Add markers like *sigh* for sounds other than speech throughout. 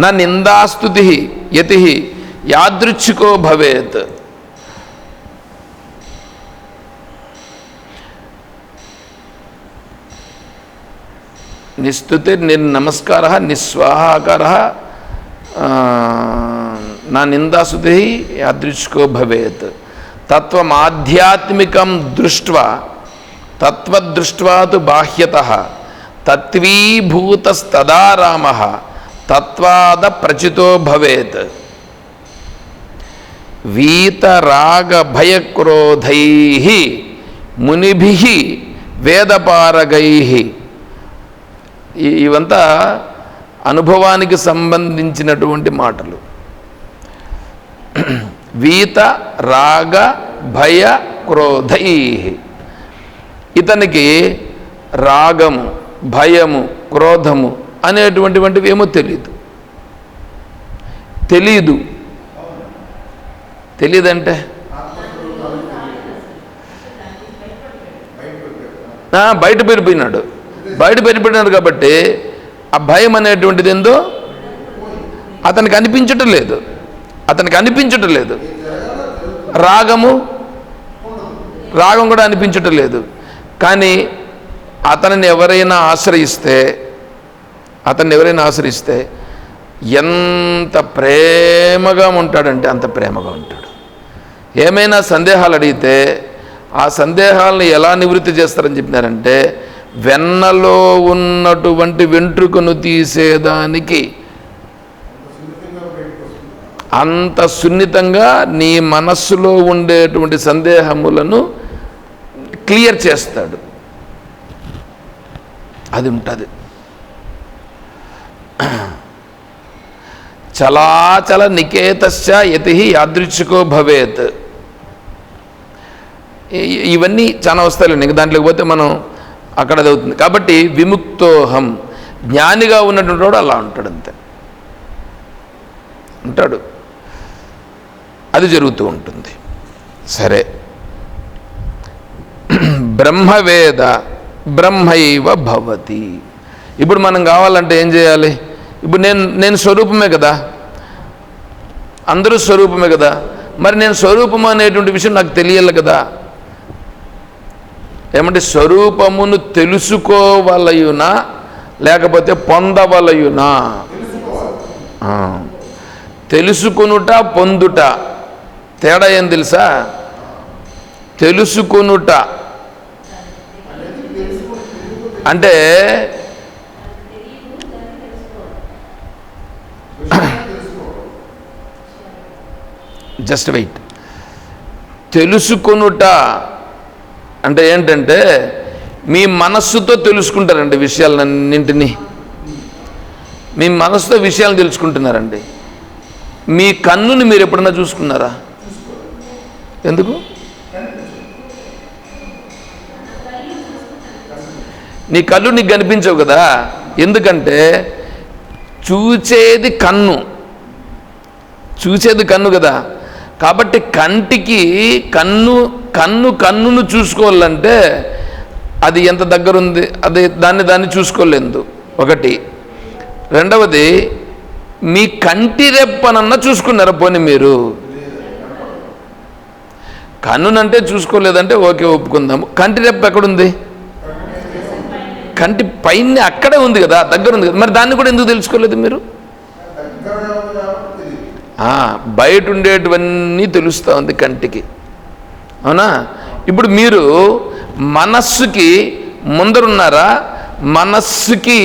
నా నిందాస్తుతి యతి యాదృచ్ఛికో భవేత్. నిస్తుతి నిర్నమస్కార నిస్వాహాకార నా నిందాస్తుతి యాదృచ్ఛికో భవేత్. తత్వమాధ్యాత్మికం దృష్ట్వా తత్వదృష్ట్వా బాహ్యత. తత్వీభూతస్తదా రామ తత్వాద ప్రచితో భవేత్. వీతరాగభయక్రోధై మునిభి వేదపారగై. ఇవంతా అనుభవానికి సంబంధించినటువంటి మాటలు. వీత రాగ భయ క్రోధై ఇతనికి రాగము భయము క్రోధము అనేటువంటివంటివి ఏమో తెలియదు తెలీదు. తెలియదంటే బయట పెరిపోయినాడు బయట పెరిపోయినాడు కాబట్టి ఆ భయం అనేటువంటిది ఏందో అతనికి అనిపించటం లేదు. అతనికి అనిపించటం లేదు. రాగము? రాగం కూడా అనిపించటం లేదు. కానీ అతనిని ఎవరైనా ఆశ్రయిస్తే అతన్ని ఎవరైనా ఆశ్రయిస్తే ఎంత ప్రేమగా ఉంటాడంటే అంత ప్రేమగా ఉంటాడు. ఏమైనా సందేహాలు అడిగితే ఆ సందేహాలను ఎలా నివృత్తి చేస్తారని చెప్పినారంటే వెన్నలో ఉన్నటువంటి వెంట్రుకను తీసేదానికి అంత సున్నితంగా నీ మనస్సులో ఉండేటువంటి సందేహములను క్లియర్ చేస్తాడు. అది ఉంటుంది. చలాచల నికేతశ్చ యతి యాదృచ్ఛికో భవేత్. ఇవన్నీ చాలా వస్తాయి నీకు దాంట్లోకి పోతే మనం అక్కడ అవుతుంది కాబట్టి విముక్తోహం జ్ఞానిగా ఉన్నటువంటి వాడు అలా ఉంటాడు అంతే. ఉంటాడు. అది జరుగుతూ ఉంటుంది. సరే. బ్రహ్మవేద బ్రహ్మైవ భవతి. ఇప్పుడు మనం కావాలంటే ఏం చేయాలి? ఇప్పుడు నేను నేను స్వరూపమే కదా? అందరూ స్వరూపమే కదా? మరి నేను స్వరూపం అనేటువంటి విషయం నాకు తెలియాలి కదా? ఏమంటే స్వరూపమును తెలుసుకోవలయునా లేకపోతే పొందవలయునా? తెలుసుకునుట తెలుసుకొనుట పొందుట. తేడా ఏం తెలుసా? తెలుసుకొనుట. అంటే జస్ట్ వెయిట్. తెలుసుకొనుట అంటే ఏంటంటే మీ మనస్సుతో తెలుసుకుంటారండి విషయాలన్నింటినీ. మీ మనసుతో విషయాలను తెలుసుకుంటున్నారండి. మీ కన్నుని మీరు ఎప్పుడన్నా చూసుకున్నారా? ఎందుకు? నీ కళ్ళు నీకు కనిపించవు కదా? ఎందుకంటే చూచేది కన్ను. చూసేది కన్ను కదా? కాబట్టి కంటికి కన్ను కన్ను కన్నును చూసుకోవాలంటే అది ఎంత దగ్గరుంది? అది దాన్ని దాన్ని చూసుకోలేదు. ఒకటి. రెండవది మీ కంటి రెప్పనన్నా చూసుకున్నారా పోనీ మీరు? కన్నునంటే చూసుకోలేదంటే ఓకే ఒప్పుకుందాము. కంటి రెప్ప ఎక్కడుంది? కంటి పైన అక్కడే ఉంది కదా దగ్గర ఉంది కదా. మరి దాన్ని కూడా ఎందుకు తెలుసుకోలేదు మీరు? బయట ఉండేటివన్నీ తెలుస్తూ ఉంది కంటికి. అవునా? ఇప్పుడు మీరు మనస్సుకి ముందరున్నారా? మనస్సుకి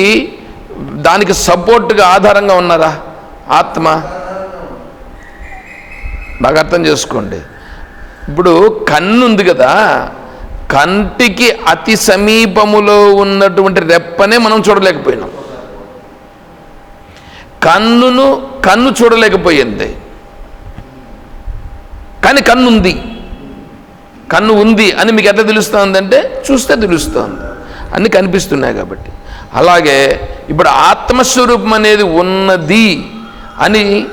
దానికి సపోర్ట్గా ఆధారంగా ఉన్నారా? ఆత్మ? బాగా అర్థం చేసుకోండి. ఇప్పుడు కన్ను ఉంది కదా కంటికి అతి సమీపములో ఉన్నటువంటి రెప్పనే మనం చూడలేకపోయినాం. కన్నును కన్ను చూడలేకపోయింది. కానీ కన్ను ఉంది కన్ను ఉంది అని మీకు ఎట్లా తెలుస్తుందంటే చూస్తే తెలుస్తుంది. అన్నీ కనిపిస్తున్నాయి కాబట్టి. అలాగే ఇప్పుడు ఆత్మస్వరూపం అనేది ఉన్నది అని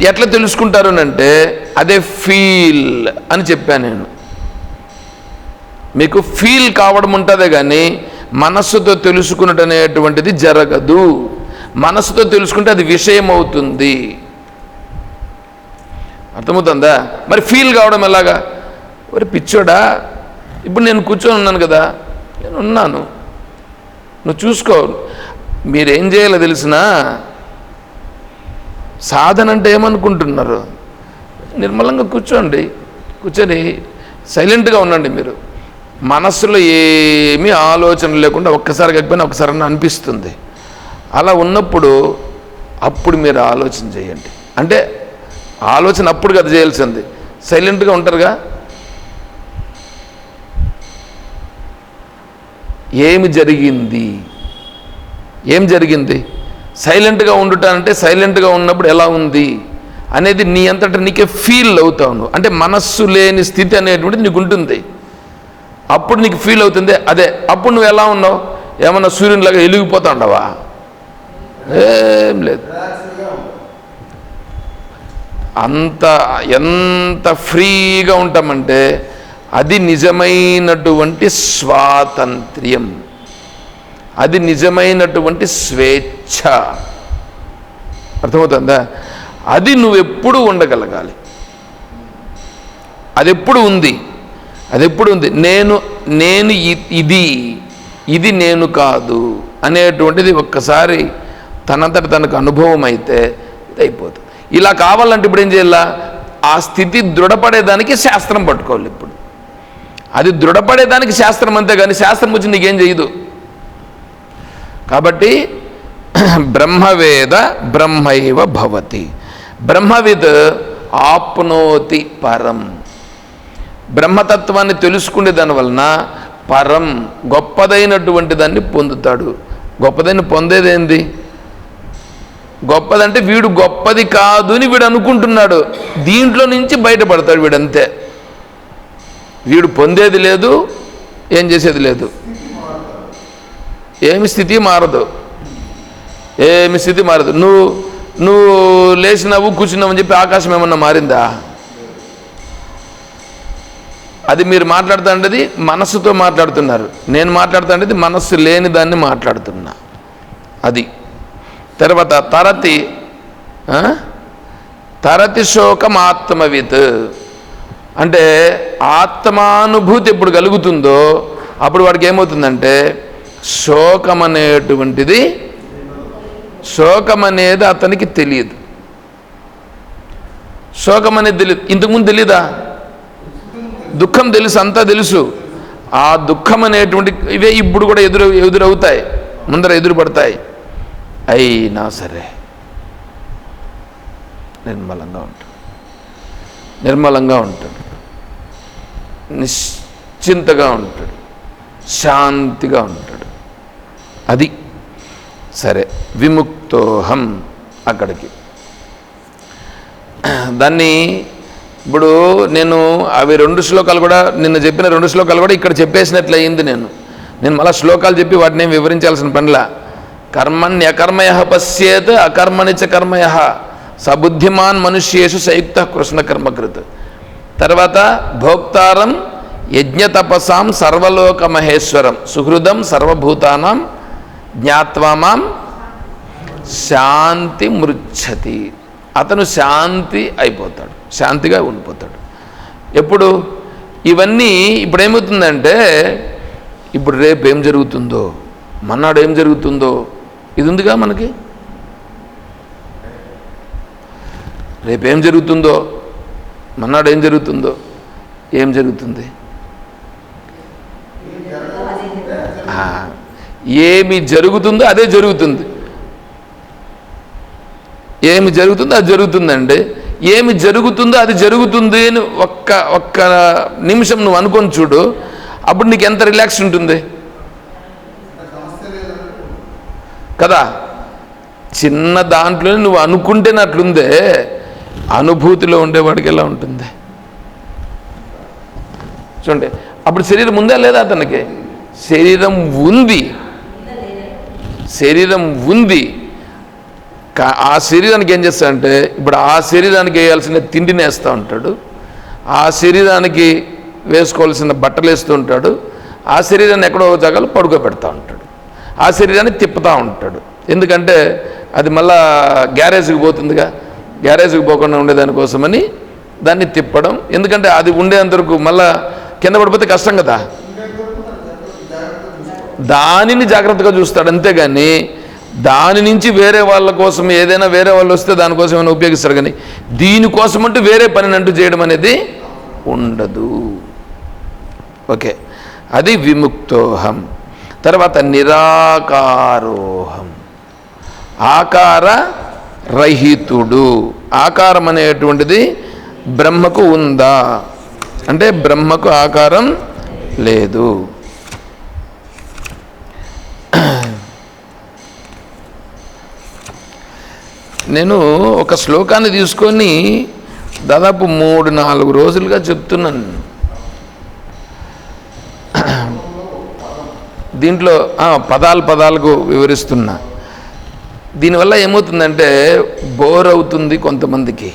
ఎట్లా తెలుసుకుంటారు అంటే అదే ఫీల్ అని చెప్పాను నేను. మీకు ఫీల్ కావడం ఉంటుంది కానీ మనస్సుతో తెలుసుకున్నట్టు అనేటువంటిది జరగదు. మనసుతో తెలుసుకుంటే అది విషయం అవుతుంది అర్థమవుతుందా? మరి ఫీల్ కావడం ఎలాగా? మరి పిచ్చోడా ఇప్పుడు నేను కూర్చొని ఉన్నాను కదా నేను ఉన్నాను. నువ్వు చూసుకో మీరేం చేయాలో తెలిసినా సాధన అంటే ఏమనుకుంటున్నారు? నిర్మలంగా కూర్చోండి. కూర్చొని సైలెంట్గా ఉండండి మీరు. మనస్సులో ఏమీ ఆలోచన లేకుండా ఒక్కసారి కాకపోయినా ఒకసారి అనిపిస్తుంది. అలా ఉన్నప్పుడు అప్పుడు మీరు ఆలోచన చేయండి. అంటే ఆలోచన అప్పుడు కదా చేయాల్సింది. సైలెంట్గా ఉంటారుగా? ఏమి జరిగింది? ఏం జరిగింది? సైలెంట్గా ఉండుటానంటే సైలెంట్గా ఉన్నప్పుడు ఎలా ఉంది? అనేది నీ అంతటా నీకే ఫీల్ అవుతావు అంటే మనస్సు లేని స్థితి అనేటువంటిది నీకు ఉంటుంది అప్పుడు నీకు ఫీల్ అవుతుంది. అదే అప్పుడు నువ్వు ఎలా ఉన్నావు? ఏమన్నా సూర్యునిలాగా వెలిగిపోతుండవా ఏం లేదు. అంత ఎంత ఫ్రీగా ఉంటామంటే అది నిజమైనటువంటి స్వాతంత్ర్యం. అది నిజమైనటువంటి స్వేచ్ఛ. అర్థమవుతుందా? అది నువ్వెప్పుడు ఉండగలగాలి. అది ఎప్పుడు ఉంది? అది ఎప్పుడు ఉంది నేను నేను ఇది ఇది నేను కాదు అనేటువంటిది ఒక్కసారి తనంతట తనకు అనుభవం అయితే అయిపోతుంది ఇలా కావాలంటే ఇప్పుడు ఏం చేయాల? ఆ స్థితి దృఢపడేదానికి శాస్త్రం పట్టుకోవాలి ఇప్పుడు. అది దృఢపడేదానికి శాస్త్రం అంతే కానీ శాస్త్రం వచ్చి నీకేం చేయదు కాబట్టి *clears throat* బ్రహ్మవేద బ్రహ్మైవ భవతి. బ్రహ్మవిద్ ఆప్నోతి పరం. బ్రహ్మతత్వాన్ని తెలుసుకునే దానివలన పరం గొప్పదైనటువంటి దాన్ని పొందుతాడు. గొప్పదని పొందేదేంది? గొప్పదంటే వీడు గొప్పది కాదు అని వీడు అనుకుంటున్నాడు. దీంట్లో నుంచి బయటపడతాడు వీడంతే. వీడు పొందేది లేదు ఏం చేసేది లేదు. ఏమి స్థితి మారదు. ఏమి స్థితి మారదు. నువ్వు నువ్వు లేచినావు కూర్చున్నావు అని చెప్పి ఆకాశం ఏమన్నా మారిందా? అది మీరు మాట్లాడుతుండేది మనస్సుతో మాట్లాడుతున్నారు. నేను మాట్లాడుతుండేది మనస్సు లేని దాన్ని మాట్లాడుతున్నా. అది. తర్వాత తరతి తరతి శోకం ఆత్మవిత్. అంటే ఆత్మానుభూతి ఎప్పుడు కలుగుతుందో అప్పుడు వాడికి ఏమవుతుందంటే శోకం అనేటువంటిది శోకం అనేది అతనికి తెలియదు. శోకం అనేది తెలియదు ఇంతకుముందు తెలీదా? దుఃఖం తెలుసు అంతా తెలుసు. ఆ దుఃఖం అనేటువంటి ఇవే ఇప్పుడు కూడా ఎదురు ఎదురవుతాయి ముందర ఎదురు పడతాయి అయినా సరే నిర్మలంగా ఉంటాడు. నిర్మలంగా ఉంటాడు. నిశ్చింతగా ఉంటాడు. శాంతిగా ఉంటాడు. అది సరే విముక్తోహం అక్కడికి. దాన్ని ఇప్పుడు నేను అవి రెండు శ్లోకాలు కూడా నిన్న చెప్పిన రెండు శ్లోకాలు కూడా ఇక్కడ చెప్పేసినట్లయింది నేను. నేను మళ్ళీ శ్లోకాలు చెప్పి వాటిని వివరించాల్సిన పనిలా కర్మణ్యకర్మయ పశ్యేత్ అకర్మణి చ కర్మయ. సబుద్ధిమాన్ మనుష్యేషు సయుక్త కృష్ణ కర్మకృత్. తర్వాత భోక్తారం యజ్ఞతపసాం సర్వలోక మహేశ్వరం. సుహృదం సర్వభూతానం జ్ఞాత్వామాం శాంతి మృచ్చతి. అతను శాంతి అయిపోతాడు. శాంతిగా ఉండిపోతాడు. ఎప్పుడు? ఇవన్నీ ఇప్పుడు ఏమవుతుందంటే ఇప్పుడు రేపు ఏం జరుగుతుందో మన్నాడు ఏం జరుగుతుందో ఇది ఉందిగా మనకి? రేపు ఏం జరుగుతుందో మన్నాడు ఏం జరుగుతుందో ఏం జరుగుతుంది? ఏమి జరుగుతుందో అదే జరుగుతుంది. ఏమి జరుగుతుందో అది జరుగుతుందండి. ఏమి జరుగుతుందో అది జరుగుతుంది అని ఒక్క ఒక్క నిమిషం నువ్వు అనుకొని చూడు. అప్పుడు నీకు ఎంత రిలాక్స్ ఉంటుంది? కదా? చిన్న దాంట్లోనే నువ్వు అనుకుంటేనట్లుందే అనుభూతిలో ఉండేవాడికి ఎలా ఉంటుంది? చూడండి. అప్పుడు శరీరం ఉందా లేదా అతనికి? శరీరం ఉంది. శరీరం ఉంది. ఆ శరీరానికి ఏం చేస్తాడంటే ఇప్పుడు ఆ శరీరానికి వేయాల్సిన తిండిని వేస్తూ ఉంటాడు. ఆ శరీరానికి వేసుకోవాల్సిన బట్టలు వేస్తూ ఉంటాడు. ఆ శరీరాన్ని ఎక్కడో ఒక జాగాలో పడుకోబెడతా ఉంటాడు. ఆ శరీరాన్ని తిప్పుతూ ఉంటాడు. ఎందుకంటే అది మళ్ళా గ్యారేజ్కి పోతుందిగా. గ్యారేజ్కి పోకుండా ఉండేదానికోసమని దాన్ని తిప్పడం. ఎందుకంటే అది ఉండేంతవరకు మళ్ళా కింద పడిపోతే కష్టం కదా. దానిని జాగ్రత్తగా చూస్తాడు. అంతేగాని దాని నుంచి వేరే వాళ్ళ కోసం ఏదైనా వేరే వాళ్ళు వస్తే దానికోసం ఏమైనా ఉపయోగిస్తారు కానీ దీనికోసం అంటూ వేరే పని అంటూ చేయడం అనేది ఉండదు. ఓకే. అది విముక్తోహం. తర్వాత నిరాకారోహం. ఆకార రహితుడు. ఆకారం అనేటువంటిది బ్రహ్మకు ఉందా? అంటే బ్రహ్మకు ఆకారం లేదు. నేను ఒక శ్లోకాన్ని తీసుకొని దాదాపు మూడు నాలుగు రోజులుగా చెప్తున్నాను. దీంట్లో పదాలు పదాలకు వివరిస్తున్నా. దీనివల్ల ఏమవుతుందంటే బోర్ అవుతుంది కొంతమందికి.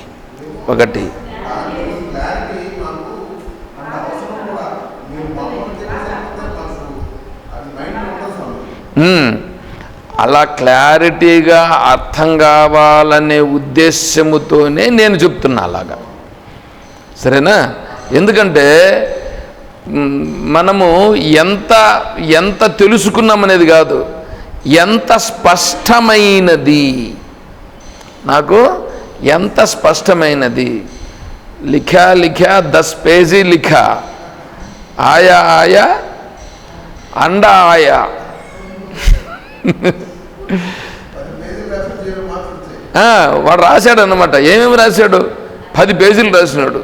ఒకటి. మ్మ్. అలా క్లారిటీగా అర్థం కావాలనే ఉద్దేశ్యముతోనే నేను చెప్తున్నా అలాగా. సరేనా? ఎందుకంటే మనము ఎంత ఎంత తెలుసుకున్నామనేది కాదు. ఎంత స్పష్టమైనది? నాకు ఎంత స్పష్టమైనది? లిఖా లిఖా దస్ పేజీ లిఖా. ఆయా ఆయా అండ ఆయా. వాడు రాశాడు అన్నమాట ఏమేమి రాశాడు? పది పేజీలు రాసినాడు.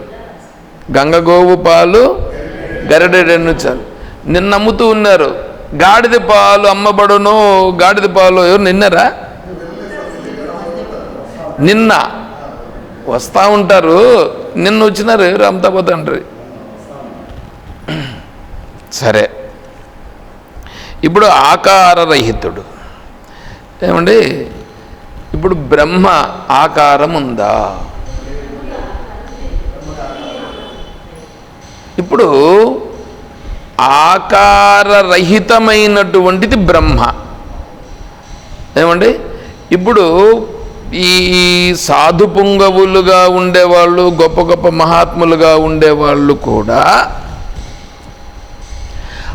గంగగోవు పాలు గరిడెడెన్ను చాలు. నిన్న నమ్ముతూ ఉన్నారు. గాడిద పాలు అమ్మబడును గాడిద పాలు ఎవరు నిన్నరా? నిన్న. వస్తూ ఉంటారు. నిన్న వచ్చినారు ఎవరు? అమ్ముతా అంటారు సరే. ఇప్పుడు ఆకారరహితుడు. ఏమండి? ఇప్పుడు బ్రహ్మ ఆకారం ఉందా? ఇప్పుడు ఆకారరహితమైనటువంటిది బ్రహ్మ. ఏమండి? ఇప్పుడు ఈ సాధు పుంగవులుగా ఉండేవాళ్ళు గొప్ప గొప్ప మహాత్ములుగా ఉండేవాళ్ళు కూడా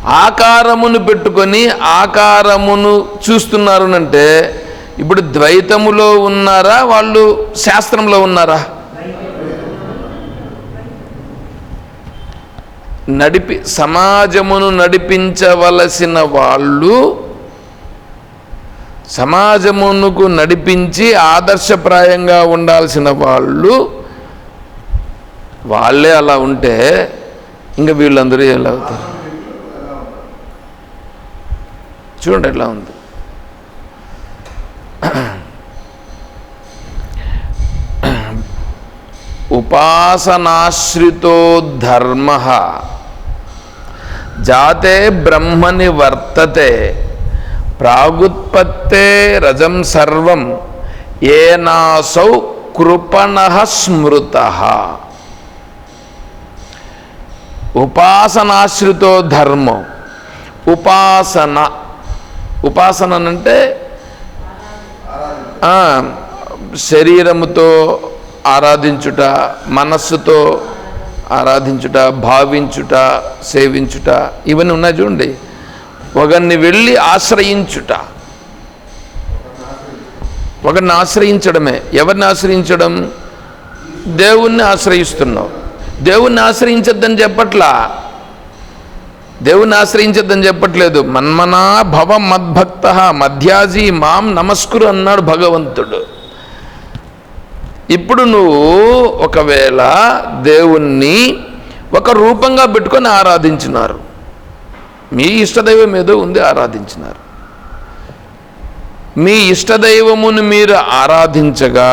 ఆకారమును పెట్టుకొని ఆకారమును చూస్తున్నారు అంటే ఇప్పుడు ద్వైతములో ఉన్నారా వాళ్ళు శాస్త్రంలో ఉన్నారా? నడిపి సమాజమును నడిపించవలసిన వాళ్ళు సమాజమునకు నడిపించి ఆదర్శప్రాయంగా ఉండాల్సిన వాళ్ళు వాళ్ళే అలా ఉంటే ఇంకా వీళ్ళందరూ ఎలా అవుతారు చూడండి ఎట్లా ఉంది. ఉపాసనాశ్రితో ధర్మ. జాతే బ్రహ్మని వర్తతే ప్రాగుత్పత్తే రజం సర్వం ఏనాసౌ కృపణ స్మృత. ఉపాసనాశ్రితో ధర్మం ఉపాసన ఉపాసన అంటే శరీరముతో ఆరాధించుట మనస్సుతో ఆరాధించుట భావించుట సేవించుట ఇవన్నీ ఉన్నాయి చూడండి. ఒకరిని వెళ్ళి ఆశ్రయించుట. ఒకరిని ఆశ్రయించడమే. ఎవరిని ఆశ్రయించడం? దేవుణ్ణి ఆశ్రయిస్తున్నావు. దేవుణ్ణి ఆశ్రయించద్దని చెప్పట్లా? దేవుణ్ణి ఆశ్రయించద్దని చెప్పట్లేదు. మన్మనా భవ మద్భక్త మధ్యాజీ మాం నమస్కురు అన్నాడు భగవంతుడు. ఇప్పుడు నువ్వు ఒకవేళ దేవుణ్ణి ఒక రూపంగా పెట్టుకొని ఆరాధించినారు. మీ ఇష్టదైవం ఏదో ఉంది ఆరాధించినారు. మీ ఇష్టదైవమును మీరు ఆరాధించగా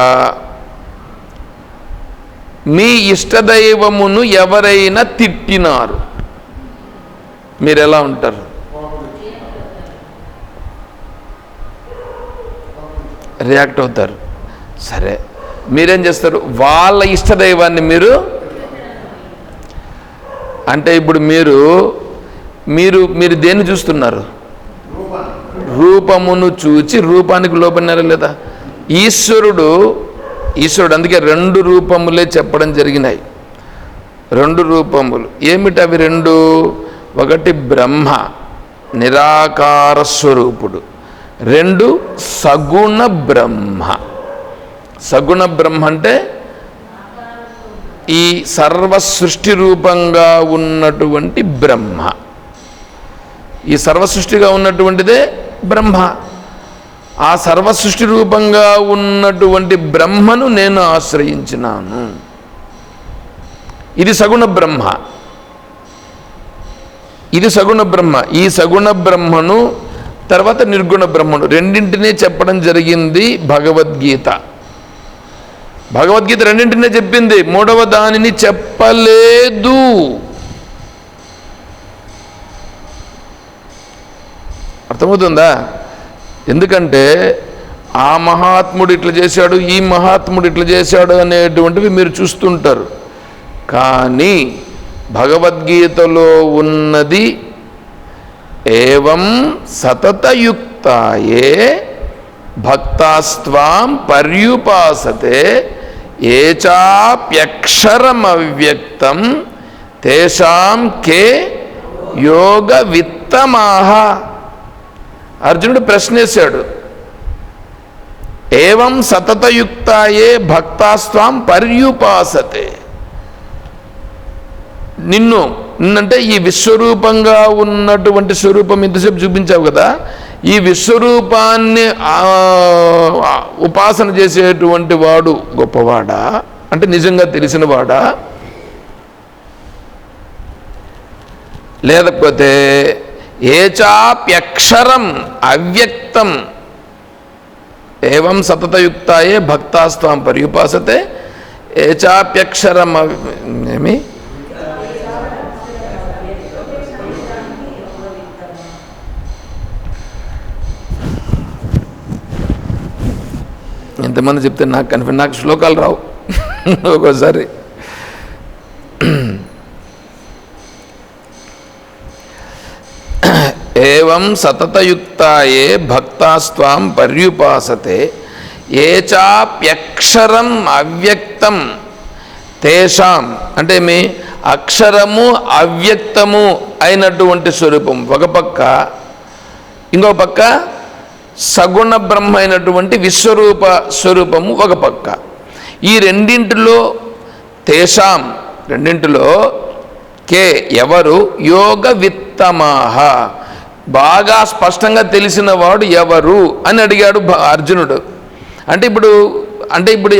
మీ ఇష్టదైవమును ఎవరైనా తిట్టినారు. మీరు ఎలా ఉంటారు? రియాక్ట్ అవుతారు. సరే. మీరేం చేస్తారు? వాళ్ళ ఇష్టదైవాన్ని మీరు అంటే ఇప్పుడు మీరు మీరు మీరు దేన్ని చూస్తున్నారు? రూపమును చూచి రూపానికి లోపడినారా లేదా? ఈశ్వరుడు ఈశ్వరుడు అందుకే రెండు రూపములే చెప్పడం జరిగినాయి. రెండు రూపములు. ఏమిటి అవి రెండు? ఒకటి బ్రహ్మ నిరాకార స్వరూపుడు. రెండు సగుణ బ్రహ్మ. సగుణ బ్రహ్మ అంటే ఈ సర్వ సృష్టి రూపంగా ఉన్నటువంటి బ్రహ్మ. ఈ సర్వ సృష్టిగా ఉన్నటువంటిదే బ్రహ్మ. ఆ సర్వ సృష్టి రూపంగా ఉన్నటువంటి బ్రహ్మను నేను ఆశ్రయించినాను. ఇది సగుణ బ్రహ్మ. ఇది సగుణ బ్రహ్మ. ఈ సగుణ బ్రహ్మను తర్వాత నిర్గుణ బ్రహ్మను రెండింటినే చెప్పడం జరిగింది భగవద్గీత. భగవద్గీత రెండింటినే చెప్పింది మూడవ దానిని చెప్పలేదు. అర్థమవుతుందా? ఎందుకంటే ఆ మహాత్ముడు ఇట్లా చేశాడు ఈ మహాత్ముడు ఇట్లా చేశాడు అనేటువంటివి మీరు చూస్తుంటారు. కానీ భగవద్గీతలో ఉన్నది ఏవం సతతయుక్తాయే భక్తాస్వాం పర్యుపాసతే ఏచాప్యక్షరమవ్యక్తం తేషాం కే యోగ విత్తమాహ అర్జునుడు ప్రశ్నేశాడు ఏవం సతతయుక్తాయే భక్తాస్వాం పర్యుపాసతే? నిన్ను నిన్నంటే ఈ విశ్వరూపంగా ఉన్నటువంటి స్వరూపం ఇంతసేపు చూపించావు కదా ఈ విశ్వరూపాన్ని ఉపాసన చేసేటువంటి వాడు గొప్పవాడా? అంటే నిజంగా తెలిసినవాడా లేకపోతే ఏచాప్యక్షరం అవ్యక్తం ఏవం సతతయుక్తాయే భక్తాస్త్వం పర్యుపాసతే ఏచాప్యక్షరం ఏమి? ఎంతమంది చెప్తే నాకు కనిపి నాకు శ్లోకాలు రావు. *laughs* ఒక్కోసారి. ఏం సతతయుక్తాయే భక్తాస్వాం పర్యుపాసతే చాప్యక్షరం అవ్యక్తం తేషాం. అంటే మీ అక్షరము అవ్యక్తము అయినటువంటి స్వరూపం. ఒక పక్క ఇంకో పక్క సగుణ బ్రహ్మ అయినటువంటి విశ్వరూప స్వరూపము ఒక పక్క. ఈ రెండింటిలో తేషాం రెండింటిలో కే ఎవరు? యోగ విత్తమాహ. బాగా స్పష్టంగా తెలిసిన వాడు ఎవరు అని అడిగాడు అర్జునుడు. అంటే ఇప్పుడు అంటే ఇప్పుడు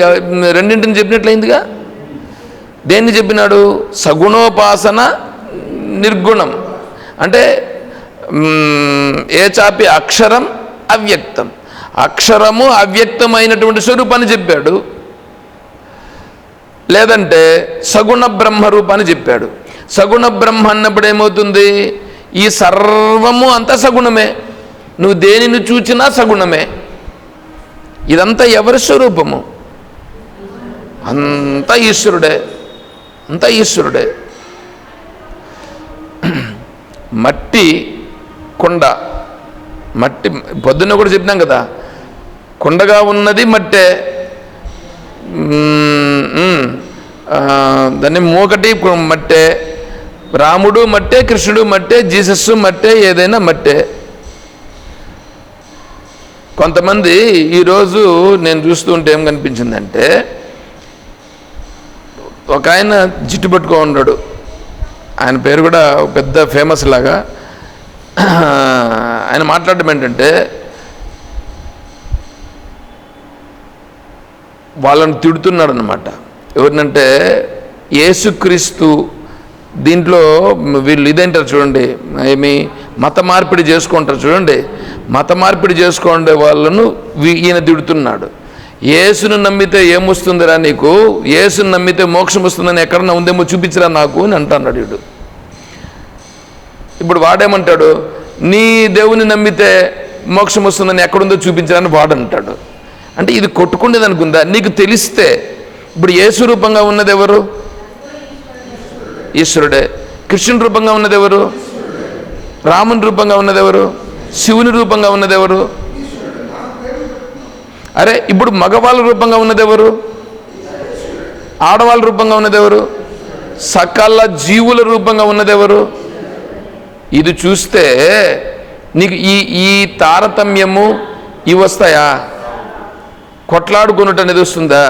రెండింటిని చెప్పినట్లయిందిగా? దేన్ని చెప్పినాడు? సగుణోపాసన నిర్గుణం. అంటే ఏ చాపి అక్షరం అవ్యక్తం. అక్షరము అవ్యక్తమైనటువంటి స్వరూపాన్ని చెప్పాడు. లేదంటే సగుణ బ్రహ్మ రూపాన్ని చెప్పాడు. సగుణ బ్రహ్మ అన్నప్పుడు ఏమవుతుంది? ఈ సర్వము అంతా సగుణమే. నువ్వు దేనిని చూచినా సగుణమే. ఇదంతా ఎవరి స్వరూపము? అంతా ఈశ్వరుడే. అంతా ఈశ్వరుడే. మట్టి కొండ. మట్టి పొద్దున్న కూడా చెప్పినాం కదా. కొండగా ఉన్నది మట్టే. దాన్ని మూకటి మట్టే. రాముడు మట్టే కృష్ణుడు మట్టే జీసస్ మట్టే ఏదైనా మట్టే. కొంతమంది ఈరోజు నేను చూస్తూ ఉంటే ఏం కనిపించిందంటే ఒక ఆయన జిట్టు పట్టుకో ఉన్నాడు. ఆయన పేరు కూడా పెద్ద ఫేమస్ లాగా. ఆయన మాట్లాడడం ఏంటంటే వాళ్ళని తిడుతున్నాడు అనమాట ఎవరినంటే యేసుక్రీస్తు దీంట్లో వీళ్ళు ఇదేంటారు చూడండి ఏమి మత మార్పిడి చేసుకుంటారు చూడండి మత మార్పిడి చేసుకుండే వాళ్ళను ఈయన తిడుతున్నాడు. ఏసును నమ్మితే ఏమొస్తుందిరా నీకు? ఏసును నమ్మితే మోక్షం వస్తుందని ఎక్కడన్నా ఉందేమో చూపించరా నాకు అని అంటున్నాడు ఇప్పుడు వాడేమంటాడు? నీ దేవుని నమ్మితే మోక్షం వస్తుందని ఎక్కడుందో చూపించాలని వాడు అంటాడు అంటే ఇది కొట్టుకునేది అనుకుందా నీకు తెలిస్తే ఇప్పుడు ఏ స్వరూపంగా ఉన్నది ఎవరు? ఈశ్వరుడే. కృష్ణుని రూపంగా ఉన్నది ఎవరు? రాముని రూపంగా ఉన్నది ఎవరు? శివుని రూపంగా ఉన్నది ఎవరు? అరే ఇప్పుడు మగవాళ్ళ రూపంగా ఉన్నది ఎవరు? ఆడవాళ్ళ రూపంగా ఉన్నది ఎవరు? సకల జీవుల రూపంగా ఉన్నది ఎవరు? ఇది చూస్తే నీకు ఈ ఈ తారతమ్యము ఇవి వస్తాయా? కొట్లాడుకున్నట్టు అనేది వస్తుందా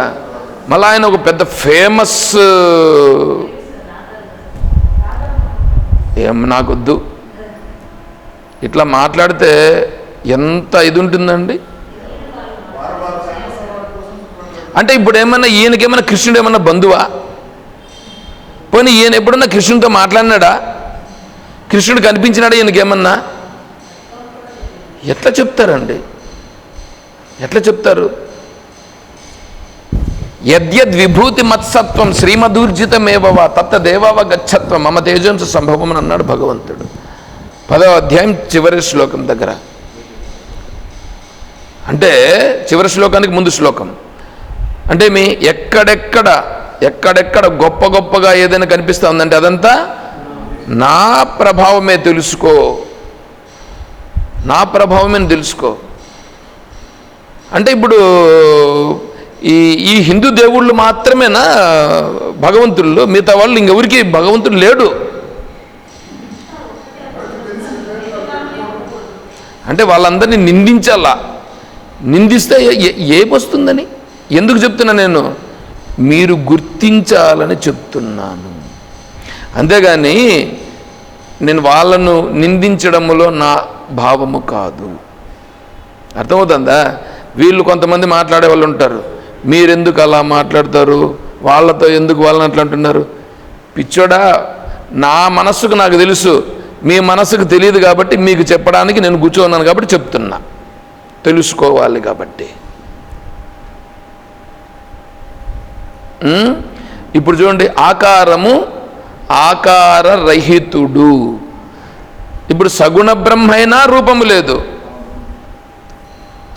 మళ్ళీ ఆయన ఒక పెద్ద ఫేమస్ ఏం నాకొద్దు. ఇట్లా మాట్లాడితే ఎంత ఇది ఉంటుందండి? అంటే ఇప్పుడు ఏమన్నా ఈయనకేమన్నా కృష్ణుడు ఏమన్నా బంధువా? పోనీ ఈయన ఎప్పుడన్నా కృష్ణుడితో మాట్లాడినాడా? కృష్ణుడు కనిపించినాడా ఈయనకేమన్నా ఎట్లా చెప్తారండి? ఎట్లా చెప్తారు? యద్యద్ విభూతి మత్సత్వం శ్రీమధూర్జితమేవవా తత్త దేవవ గచ్చత్వం మమ తేజంసు సంభవం అని అన్నాడు భగవంతుడు. పదో అధ్యాయం చివరి శ్లోకం దగ్గర. అంటే చివరి శ్లోకానికి ముందు శ్లోకం. అంటే మీ ఎక్కడెక్కడ ఎక్కడెక్కడ గొప్ప గొప్పగా ఏదైనా కనిపిస్తూ ఉందంటే అదంతా నా ప్రభావమే తెలుసుకో. నా ప్రభావమే తెలుసుకో. అంటే ఇప్పుడు ఈ ఈ హిందూ దేవుళ్ళు మాత్రమేనా? భగవంతుళ్ళు మిగతా వాళ్ళు ఇంకెవరికి భగవంతుడు లేడు. అంటే వాళ్ళందరినీ నిందించాలా? నిందిస్తే ఏమొస్తుందని? ఎందుకు చెప్తున్నా నేను? మీరు గుర్తించాలని చెప్తున్నాను. అంతేగాని నేను వాళ్ళను నిందించడములో నా భావము కాదు. అర్థమవుతుందా? వీళ్ళు కొంతమంది మాట్లాడే వాళ్ళు ఉంటారు. మీరెందుకు అలా మాట్లాడతారు? వాళ్ళతో ఎందుకు వాళ్ళని అట్లా అంటున్నారు? పిచ్చోడా నా మనస్సుకు నాకు తెలుసు. మీ మనసుకు తెలియదు కాబట్టి మీకు చెప్పడానికి నేను కూర్చోన్నాను కాబట్టి చెప్తున్నా. తెలుసుకోవాలి కాబట్టి. ఇప్పుడు చూడండి ఆకారము ఆకార రహితుడు ఇప్పుడు సగుణ బ్రహ్మ అయినా రూపము లేదు.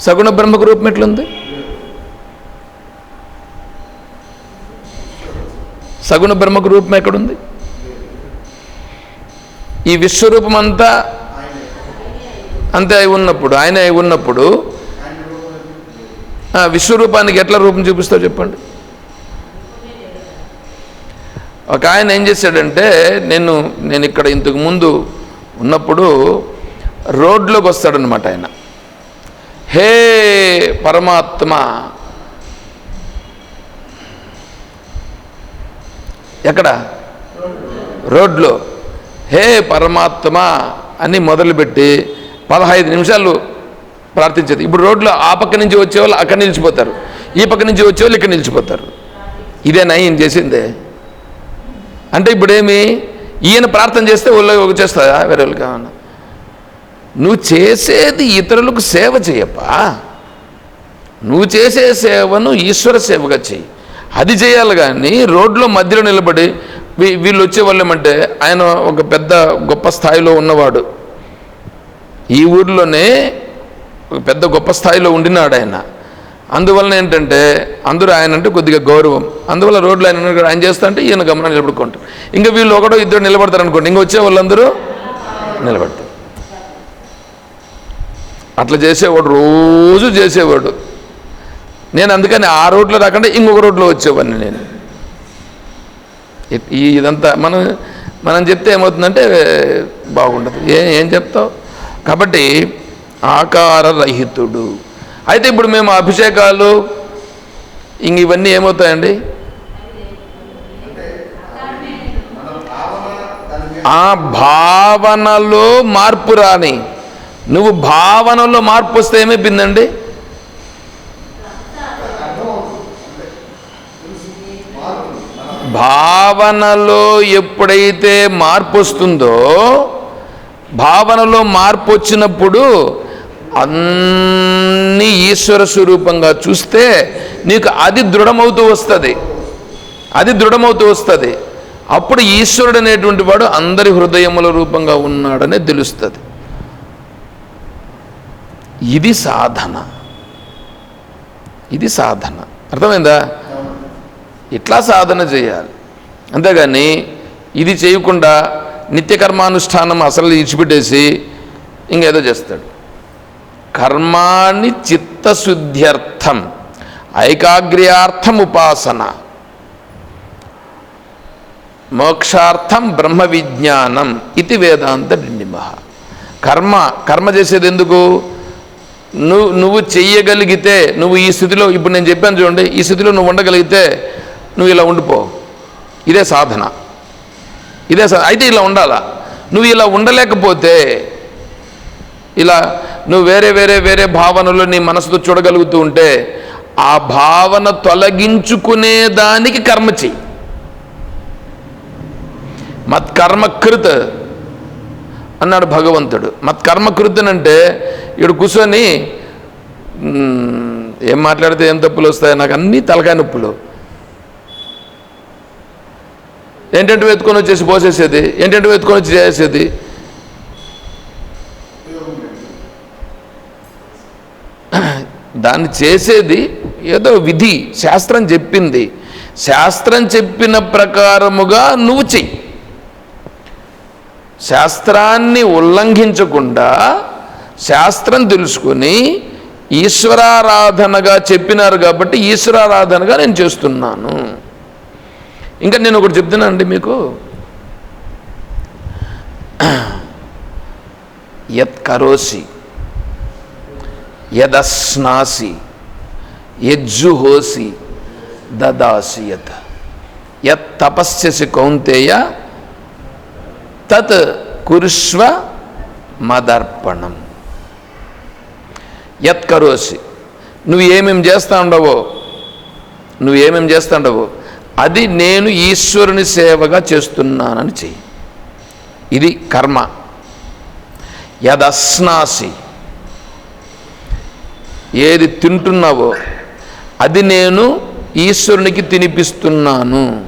సగుణ బ్రహ్మకు రూపం ఎట్లుంది? సగుణ బ్రహ్మకు రూపం ఎక్కడుంది? ఈ విశ్వరూపం అంతా అంతే అయి ఉన్నప్పుడు ఆయన అయి ఉన్నప్పుడు విశ్వరూపానికి ఎట్లా రూపం చూపిస్తావు చెప్పండి. ఒక ఆయన ఏం చేశాడంటే నేను నేను ఇక్కడ ఇంతకు ముందు ఉన్నప్పుడు రోడ్లోకి వస్తాడనమాట ఆయన. హే పరమాత్మ! ఎక్కడ? రోడ్లో. హే పరమాత్మ! అని మొదలుపెట్టి పదహైదు నిమిషాలు ప్రార్థించేది. ఇప్పుడు రోడ్లో ఆ పక్క నుంచి వచ్చేవాళ్ళు అక్కడ నిలిచిపోతారు. ఈ పక్క నుంచి వచ్చేవాళ్ళు ఇక్కడ నిలిచిపోతారు. ఇదేనా ఈయన చేసిందే? అంటే ఇప్పుడేమి? ఈయన ప్రార్థన చేస్తే వాళ్ళు చేస్తారా? వేరే వాళ్ళు కావాలి? నువ్వు చేసేది ఇతరులకు సేవ చేయప్పా. నువ్వు చేసే సేవను ఈశ్వర సేవగా చెయ్యి. అది చేయాలి కానీ రోడ్లో మధ్యలో నిలబడి వీ- వీళ్ళు వచ్చే వాళ్ళేమంటే ఆయన ఒక పెద్ద గొప్ప స్థాయిలో ఉన్నవాడు. ఈ ఊర్లోనే ఒక పెద్ద గొప్ప స్థాయిలో ఉండినాడు ఆయన అందువలన ఏంటంటే అందరూ ఆయన అంటే కొద్దిగా గౌరవం. అందువల్ల రోడ్లో ఆయన ఆయన చేస్తా అంటే ఈయన గమనం నిలబడుకుంటారు ఇంకా వీళ్ళు ఒకటో ఇద్దరు నిలబడతారు అనుకోండి ఇంకా వచ్చే వాళ్ళందరూ నిలబడతారు. అట్లా చేసేవాడు రోజు చేసేవాడు. నేను అందుకని ఆ రోడ్లో రాకుండా ఇంకొక రోడ్లో వచ్చేవాడిని నేను. ఈ ఇదంతా మనం మనం చెప్తే ఏమవుతుందంటే బాగుండదు. ఏం ఏం చెప్తావు? కాబట్టి ఆకార రహితుడు అయితే ఇప్పుడు మేము అభిషేకాలు ఇంక ఇవన్నీ ఏమవుతాయండి? ఆ భావనలో మార్పు రాని. నువ్వు భావనలో మార్పు వస్తే ఏమైపోయిందండి భావనలో ఎప్పుడైతే మార్పు వస్తుందో భావనలో మార్పు వచ్చినప్పుడు అన్ని ఈశ్వర స్వరూపంగా చూస్తే నీకు అది దృఢమవుతూ వస్తుంది. అది దృఢమవుతూ వస్తుంది. అప్పుడు ఈశ్వరుడు అనేటువంటి వాడు అందరి హృదయముల రూపంగా ఉన్నాడనే తెలుస్తుంది. ఇది సాధన. ఇది సాధన. అర్థమైందా? ఇట్లా సాధన చేయాలి. అంతేగాని ఇది చేయకుండా నిత్యకర్మానుష్ఠానం అసలు ఇచ్చిపెట్టేసి ఇంకేదో చేస్తాడు. కర్మాణి చిత్తశుద్ధ్యర్థం ఐకాగ్ర్యార్థం ఉపాసన మోక్షార్థం బ్రహ్మ విజ్ఞానం ఇది వేదాంత డిండిమ కర్మ కర్మ చేసేది ఎందుకు? నువ్వు నువ్వు చెయ్యగలిగితే నువ్వు ఈ స్థితిలో ఇప్పుడు నేను చెప్పాను చూడండి ఈ స్థితిలో నువ్వు ఉండగలిగితే నువ్వు ఇలా ఉండిపో. ఇదే సాధన. ఇదే సా అయితే ఇలా ఉండాలా? నువ్వు ఇలా ఉండలేకపోతే ఇలా నువ్వు వేరే వేరే వేరే భావనలు నీ మనసుతో చూడగలుగుతూ ఉంటే ఆ భావన తొలగించుకునే దానికి కర్మ చెయ్యి. మత్కర్మకృత్ అన్నాడు భగవంతుడు. మత్కర్మకృత్ అంటే ఇక్కడ కూర్చొని ఏం మాట్లాడితే ఏం తప్పులు వస్తాయి నాకు అన్నీ తలకాయ నొప్పులు. ఏంటంటే వెతుకొని వచ్చేసి పోసేసేది ఏంటంటే వెతుకొని వచ్చి చేసేది దాన్ని చేసేది ఏదో విధి శాస్త్రం చెప్పింది. శాస్త్రం చెప్పిన ప్రకారముగా నువ్వు చెయ్యి. శాస్త్రాన్ని ఉల్లంఘించకుండా శాస్త్రం తెలుసుకుని ఈశ్వరారాధనగా చెప్పినారు కాబట్టి ఈశ్వరారాధనగా నేను చేస్తున్నాను. ఇంకా నేను ఒకటి చెప్తున్నానండి మీకు. *clears throat* యత్ కరోసి. యదస్నాసి యజ్జుహోసి దదాసి యత్. యత్ తపస్యసి కౌంతేయ తత్ కురుష్వ మదర్పణం. యత్ కరోసి. నువ్వు ఏమేమి చేస్తా ఉండవో నువ్వు ఏమేమి చేస్తా ఉండవో అది నేను ఈశ్వరుని సేవగా చేస్తున్నానని చెయ్యి. ఇది కర్మ. యదస్నాసి. ఏది తింటున్నావో అది నేను ఈశ్వరునికి తినిపిస్తున్నాను.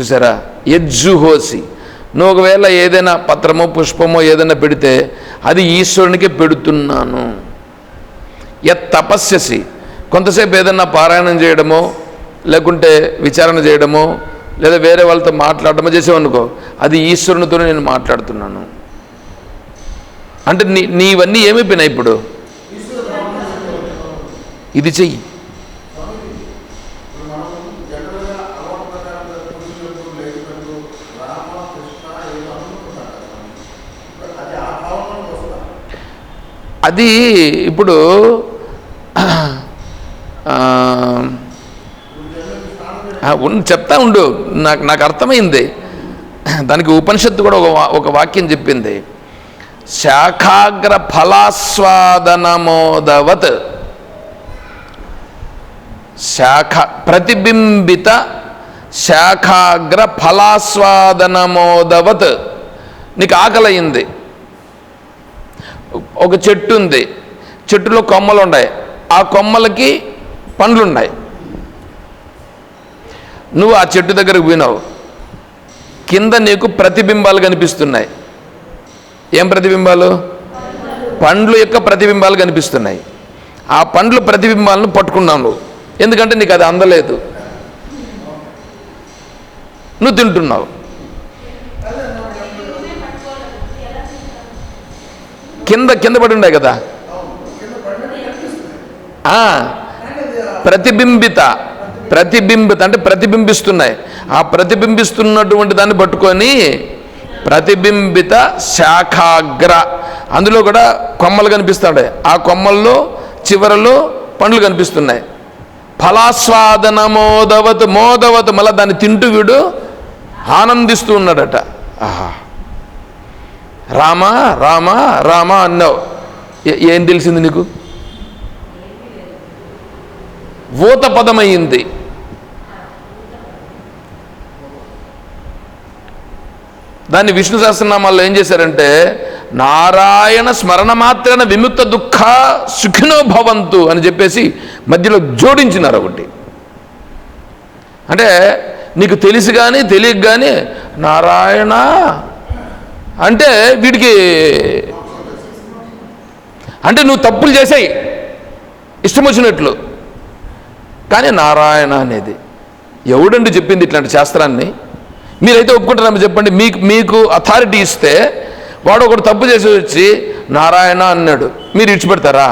చూసారా? యజ్జుహోసి నువ్వు ఒకవేళ ఏదైనా పత్రమో పుష్పమో ఏదైనా పెడితే అది ఈశ్వరునికి పెడుతున్నాను. యత్ తపస్యసి. కొంతసేపు ఏదైనా పారాయణం చేయడమో లేకుంటే విచారణ చేయడమో లేదా వేరే వాళ్ళతో మాట్లాడటమో చేసేవనుకో అది ఈశ్వరునితో నేను మాట్లాడుతున్నాను. అంటే నీ నీవన్నీ ఏమైపోయినాయి ఇప్పుడు? ఇది చెయ్యి. అది ఇప్పుడు చెప్తా ఉండు. నాకు నాకు అర్థమైంది. దానికి ఉపనిషత్తు కూడా ఒక వా- ఒక వాక్యం చెప్పింది. శాఖాగ్ర ఫలాస్వాదనమోదవత్. శాఖ ప్రతిబింబిత శాఖాగ్ర ఫలాస్వాదనమోదవత్. నీకు ఆకలయింది ఒక చెట్టు ఉంది. చెట్టులో కొమ్మలు ఉన్నాయి. ఆ కొమ్మలకి పండ్లు ఉన్నాయి నువ్వు ఆ చెట్టు దగ్గరకు పోయినావు. కింద నీకు ప్రతిబింబాలు కనిపిస్తున్నాయి. ఏం ప్రతిబింబాలు? పండ్లు యొక్క ప్రతిబింబాలు కనిపిస్తున్నాయి. ఆ పండ్లు ప్రతిబింబాలను పట్టుకున్నావు నువ్వు. ఎందుకంటే నీకు అది అందలేదు. నువ్వు తింటున్నావు. కింద కింద పడి ఉండే కదా? ప్రతిబింబిత ప్రతిబింబిత అంటే ప్రతిబింబిస్తున్నాయి. ఆ ప్రతిబింబిస్తున్నటువంటి దాన్ని పట్టుకొని ప్రతిబింబిత శాఖాగ్ర. అందులో కూడా కొమ్మలు కనిపిస్తాయి ఆ కొమ్మల్లో చివరలో పండ్లు కనిపిస్తున్నాయి. ఫలాస్వాదన మోదవత్ మోదవత్ మళ్ళీ దాన్ని తింటూ వీడు ఆనందిస్తూ ఉన్నాడట. ఆహా. రామా రామా రామా అన్నావు. ఏ- తెలిసింది నీకు? ఊత పదమయ్యింది దాన్ని విష్ణు సహస్రనామాల్లో ఏం చేశారంటే నారాయణ స్మరణ మాత్రాన విముక్త దుఃఖ సుఖినో భవంతు అని చెప్పేసి మధ్యలో జోడించినారు ఒకటి. అంటే నీకు తెలిసి కానీ తెలియక కానీ నారాయణ అంటే వీడికి అంటే నువ్వు తప్పులు చేసాయి ఇష్టం వచ్చినట్లు. కానీ నారాయణ అనేది ఎవడండి చెప్పింది ఇట్లాంటి శాస్త్రాన్ని? మీరైతే ఒప్పుకుంటారా చెప్పండి. మీకు మీకు అథారిటీ ఇస్తే వాడు ఒకడు తప్పు చేసి వచ్చి నారాయణ అన్నాడు. మీరు ఇచ్చిపెడతారా